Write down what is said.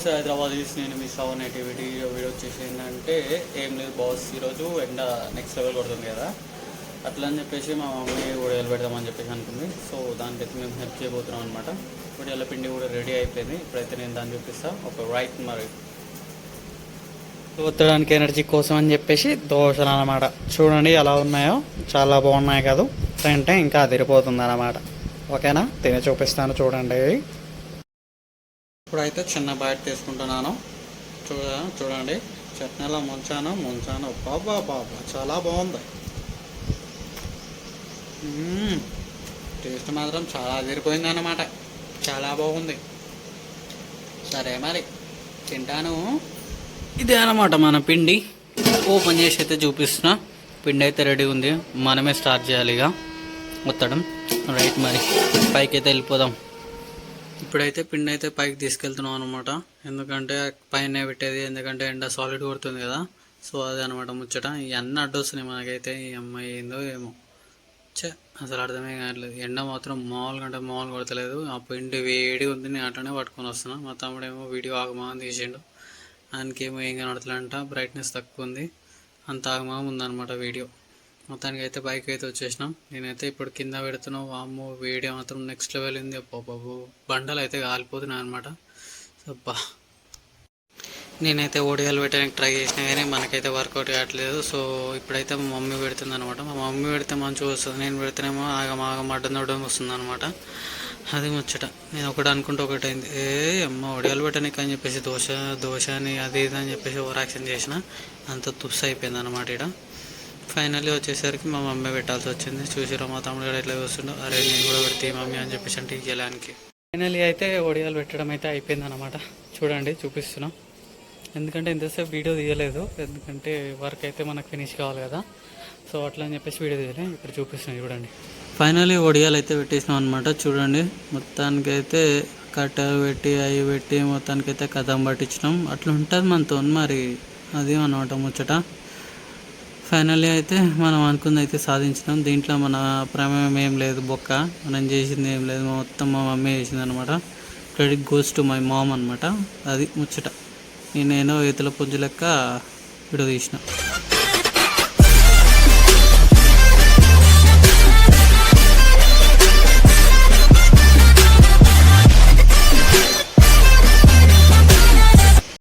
నమస్తే హైదరాబాద్ ఈస్ నేను మిస్ అవ్వ నెటివిటీ వీడియో వచ్చేసి ఏంటంటే ఏం లేదు బాస్ ఈరోజు ఎండ నెక్స్ట్ లెవెల్ కొడుతుంది కదా. అట్లా అని చెప్పేసి మా మమ్మీ ఉడియాలు పెడదామని చెప్పేసి అనుకుంది. సో దానికైతే మేము హెల్ప్ చేయబోతున్నాం అనమాట ఉడియాల పిండి కూడా రెడీ అయిపోయింది. ఇప్పుడైతే నేను దాన్ని చూపిస్తా. ఒక రైట్ మరి. ఉత్తడానికి ఎనర్జీ కోసం అని చెప్పేసి దోశలు అనమాట చూడండి ఎలా ఉన్నాయో. చాలా బాగున్నాయి కదా. అంటే ఇంకా అదిరిపోతుంది అనమాట ఓకేనా? తిని చూపిస్తాను చూడండి. ఇప్పుడైతే చిన్న బయట తీసుకుంటున్నాను. చూడ చూడండి. చట్నీలో ముంచాను ముంచాను. బాబా బాబా చాలా బాగుంది. టేస్ట్ మాత్రం చాలా అదిరిపోయింది అన్నమాట చాలా బాగుంది. సరే మరి తింటాను. ఇదే అనమాట మన పిండి. ఓపెన్ చేసి అయితే చూపిస్తున్నా. పిండి అయితే రెడీ ఉంది. మనమే స్టార్ట్ చేయాలి ఇక మొత్తడం రైట్ మరి పైకి అయితే వెళ్ళిపోదాం. ఇప్పుడైతే పిండి అయితే పైకి తీసుకెళ్తున్నాం అనమాట ఎందుకంటే పైన పెట్టేది ఎందుకంటే ఎండ సాలిడ్ కొడుతుంది కదా. సో అదే అనమాట ముచ్చట. ఇవన్నీ అడ్డొస్తున్నాయి మనకైతే. ఈ అమ్మాయి ఏందో ఏమో. చే అసలు అర్థమే కావట్లేదు. ఎండ మాత్రం మామూలుగా అంటే మామూలు కొడతలేదు. ఆ పిండి వేడి ఉంది నేను అట్లనే పట్టుకొని వస్తున్నా. మా తమ్ముడేమో వీడియో ఆగమాగం తీసిండు. ఆయనకేమో ఏం కనబడతలేంట బ్రైట్నెస్ తక్కువ ఉంది. అంత ఆగమా ఉందన్నమాట వీడియో. మొత్తానికి అయితే బైక్ అయితే వచ్చేసినాం. నేనైతే ఇప్పుడు కింద పెడుతున్నాం వామ్మో వేడి మాత్రం నెక్స్ట్ లెవెల్ ఉంది. బాబు. బండలు అయితే కాలిపోతున్నాయి అనమాట అబ్బా నేనైతే ఓడియాలు పెట్టడానికి ట్రై చేసినా కానీ మనకైతే వర్కౌట్ కావట్లేదు. సో ఇప్పుడైతే మా మమ్మీ పెడుతుంది అనమాట మా మమ్మీ పెడితే మంచిగా వస్తుంది. నేను పెడితేనేమో ఆగం ఆగం అడ్డం దొడ్డం వస్తుంది అనమాట అది ముచ్చట. నేను ఒకటి అనుకుంటే ఒకటి అయింది. ఏ అమ్మ ఒడియాలు పెట్టడానికి అని చెప్పేసి దోశ దోశ అని అది ఇది అని చెప్పేసి ఓవర్ యాక్షన్ చేసిన అంత తుస్సు అయిపోయింది అనమాట ఇక్కడ ఫైనల్లీ వచ్చేసరికి మా మమ్మీ పెట్టాల్సి వచ్చింది. చూసిరా మా తమ్ముడు కూడా ఎట్లా చూస్తుండో. అరే నేను కూడా పెడితే మమ్మీ అని చెప్పేసి అంటే ఇయ్యడానికి ఫైనల్లీ అయితే ఒడియాలు పెట్టడం అయితే అయిపోయింది అనమాట చూడండి చూపిస్తున్నాం. ఎందుకంటే ఇంతసేపు వీడియో తీయలేదు. ఎందుకంటే వర్క్ అయితే మనకు ఫినిష్ కావాలి కదా. సో అట్లా అని చెప్పేసి వీడియో తీయలే. ఇప్పుడు చూపిస్తున్నాం చూడండి. ఫైనల్లీ ఒడియాలు అయితే పెట్టేసినాం అనమాట చూడండి మొత్తానికైతే కట్టలు పెట్టి అవి పెట్టి మొత్తానికైతే కథం పట్టించినాం. అట్లా ఉంటుంది మనతో మరి. అది అనమాట ముచ్చట? ఫైనల్లీ అయితే మనం అనుకుంది అయితే సాధించినాం. దీంట్లో మన ప్రమేయం ఏం లేదు. బొక్క. మనం చేసింది ఏం లేదు. మొత్తం మా మమ్మీ చేసింది అనమాట credit goes to my mom అనమాట అది ముచ్చట. నేనేనో ఈతల పుంజు లెక్క విడదీసిన.